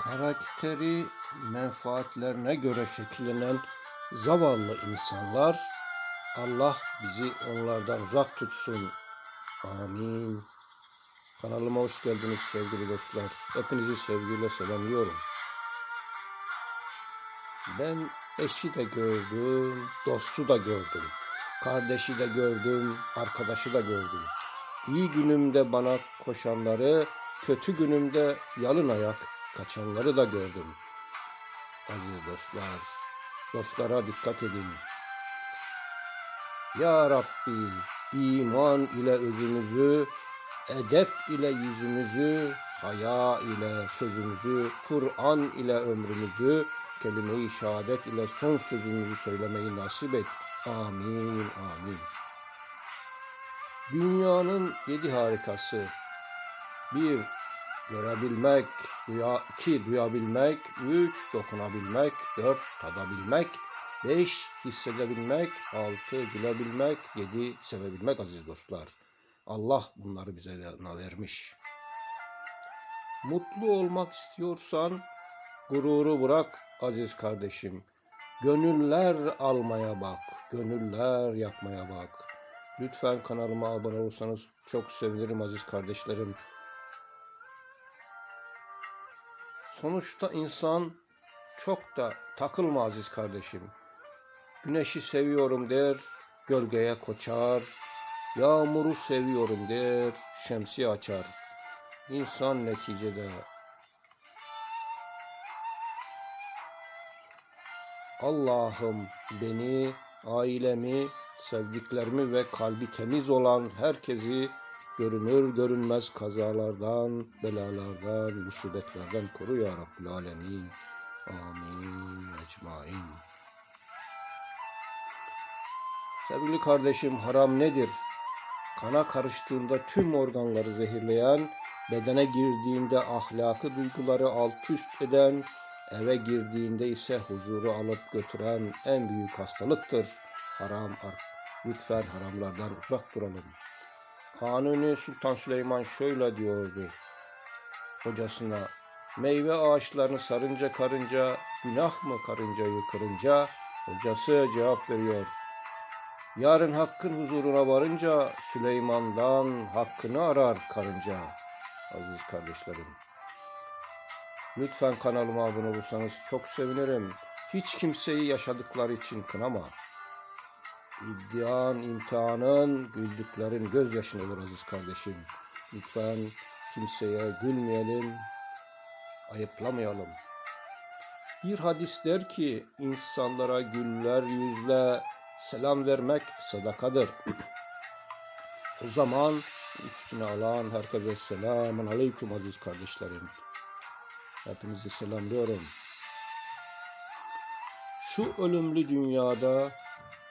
karakteri menfaatlerine göre şekillenen zavallı insanlar Allah bizi onlardan uzak tutsun. Amin. Kanalıma hoş geldiniz sevgili dostlar. Hepinizi sevgiyle selamlıyorum. Ben eşi de gördüm, dostu da gördüm. Kardeşi de gördüm, arkadaşı da gördüm. İyi günümde bana koşanları, kötü günümde yalın ayak kaçanları da gördüm. Aziz dostlar, dostlara dikkat edin. Ya Rabbi, iman ile özümüzü, edep ile yüzümüzü, haya ile sözümüzü, Kur'an ile ömrümüzü, kelime-i şehadet ile son sözümüzü söylemeyi nasip et. Amin, amin. Dünyanın yedi harikası. Bir, görebilmek. Duya, iki, duyabilmek. Üç, dokunabilmek. Dört, tadabilmek. Beş, hissedebilmek. Altı, gülebilmek. Yedi, sevebilmek aziz dostlar. Allah bunları bize vermiş. Mutlu olmak istiyorsan gururu bırak aziz kardeşim. Gönüller almaya bak, gönüller yapmaya bak. Lütfen kanalıma abone olursanız çok sevinirim aziz kardeşlerim. Sonuçta insan çok da takılma aziz kardeşim. Güneşi seviyorum der, gölgeye koçar. Yağmuru seviyorum der, şemsiye açar. İnsan neticede Allah'ım beni, ailemi, sevdiklerimi ve kalbi temiz olan herkesi görünür görünmez kazalardan, belalardan, musibetlerden koru ya Rabbil Alemin. Amin. Ecmain. Sevgili kardeşim haram nedir? Kana karıştığında tüm organları zehirleyen, bedene girdiğinde ahlakı duyguları alt üst eden, eve girdiğinde ise huzuru alıp götüren en büyük hastalıktır. Haram, lütfen haramlardan uzak duralım. Kanuni Sultan Süleyman şöyle diyordu hocasına. Meyve ağaçlarını sarınca karınca, günah mı karıncayı kırınca? Hocası cevap veriyor. Yarın hakkın huzuruna varınca Süleyman'dan hakkını arar karınca. Aziz kardeşlerim. Lütfen kanalıma abone olursanız çok sevinirim. Hiç kimseyi yaşadıkları için kınama. İddian, imtihanın, güldüklerin gözyaşın olur aziz kardeşim. Lütfen kimseye gülmeyelim, ayıplamayalım. Bir hadis der ki insanlara güller yüzle selam vermek sadakadır. o zaman üstüne alan herkese selamun aleyküm aziz kardeşlerim. Hepinizi selamlıyorum. Şu ölümlü dünyada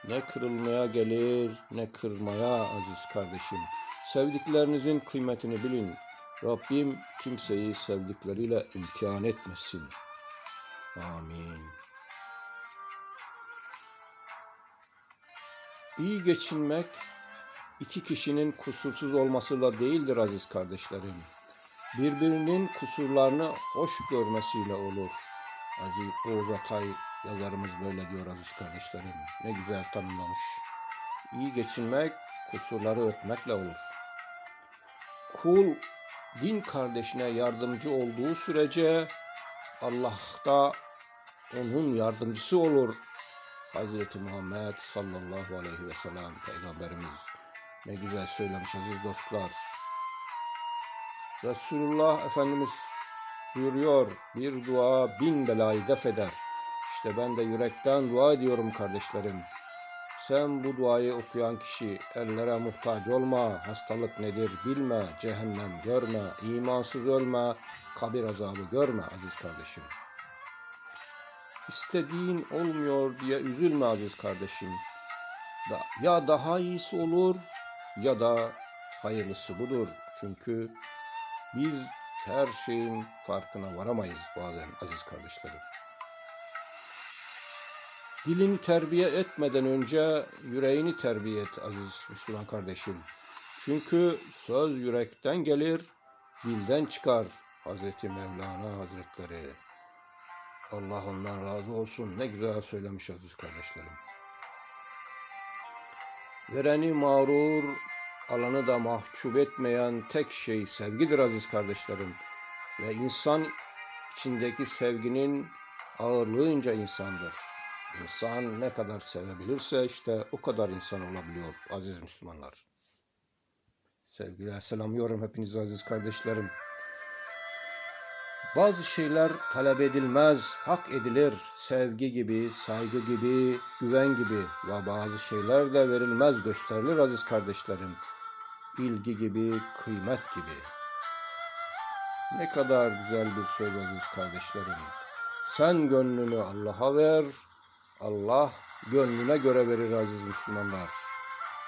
ne kırılmaya gelir ne kırmaya aziz kardeşim. Sevdiklerinizin kıymetini bilin. Rabbim kimseyi sevdikleriyle imtihan etmesin. Amin. İyi geçinmek iki kişinin kusursuz olmasıyla değildir aziz kardeşlerim. Birbirinin kusurlarını hoş görmesiyle olur. Aziz Oğuz Atay yazarımız böyle diyor aziz kardeşlerim. Ne güzel tanımlamış. İyi geçinmek kusurları örtmekle olur. Kul din kardeşine yardımcı olduğu sürece Allah da onun yardımcısı olur. Hazreti Muhammed sallallahu aleyhi ve sellem peygamberimiz ne güzel söylemiş aziz dostlar. Resulullah Efendimiz buyuruyor bir dua bin belayı def eder. İşte ben de yürekten dua ediyorum kardeşlerim. Sen bu duayı okuyan kişi ellere muhtaç olma, hastalık nedir bilme, cehennem görme, imansız ölme, kabir azabı görme aziz kardeşim. İstediğin olmuyor diye üzülme aziz kardeşim. Ya daha iyisi olur ya da hayırlısı budur. Çünkü biz her şeyin farkına varamayız bazen aziz kardeşlerim. Dilini terbiye etmeden önce yüreğini terbiye et aziz Müslüman kardeşim. Çünkü söz yürekten gelir, dilden çıkar. Hazreti Mevlana Hazretleri. Allah ondan razı olsun. Ne güzel söylemiş aziz kardeşlerim. Vereni mağrur, alanı da mahcup etmeyen tek şey sevgidir aziz kardeşlerim. Ve insan içindeki sevginin ağırlığınca insandır. İnsan ne kadar sevebilirse işte o kadar insan olabiliyor aziz Müslümanlar. Sevgiler selamlıyorum hepinizi aziz kardeşlerim. Bazı şeyler talep edilmez, hak edilir. Sevgi gibi, saygı gibi, güven gibi ve bazı şeyler de verilmez, gösterilir aziz kardeşlerim. İlgi gibi, kıymet gibi. Ne kadar güzel bir söz aziz kardeşlerim. Sen gönlünü Allah'a ver, Allah gönlüne göre verir aziz Müslümanlar.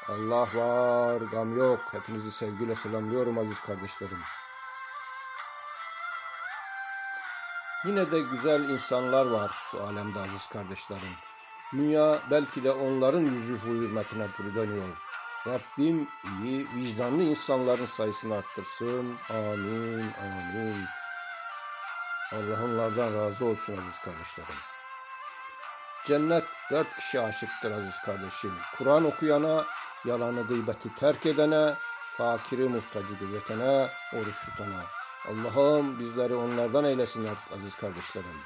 Allah var, gam yok. Hepinizi sevgiyle selamlıyorum aziz kardeşlerim. Yine de güzel insanlar var şu alemde aziz kardeşlerim. Dünya belki de onların yüzü hürmetine dönüyor. Rabbim iyi, vicdanlı insanların sayısını arttırsın. Amin, amin. Allah onlardan razı olsun aziz kardeşlerim. Cennet dört kişi aşıktır aziz kardeşim. Kur'an okuyana, yalanı gıybeti terk edene, fakiri muhtacı gözetene, oruç tutana. Allah'ım bizleri onlardan eylesin aziz kardeşlerim.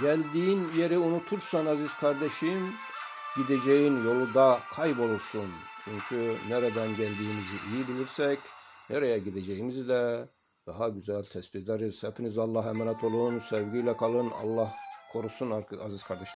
Geldiğin yeri unutursan aziz kardeşim, gideceğin yolda kaybolursun. Çünkü nereden geldiğimizi iyi bilirsek, nereye gideceğimizi de daha güzel tespit ederiz. Hepiniz Allah'a emanet olun, sevgiyle kalın. Allah korusun aziz kardeşlerim.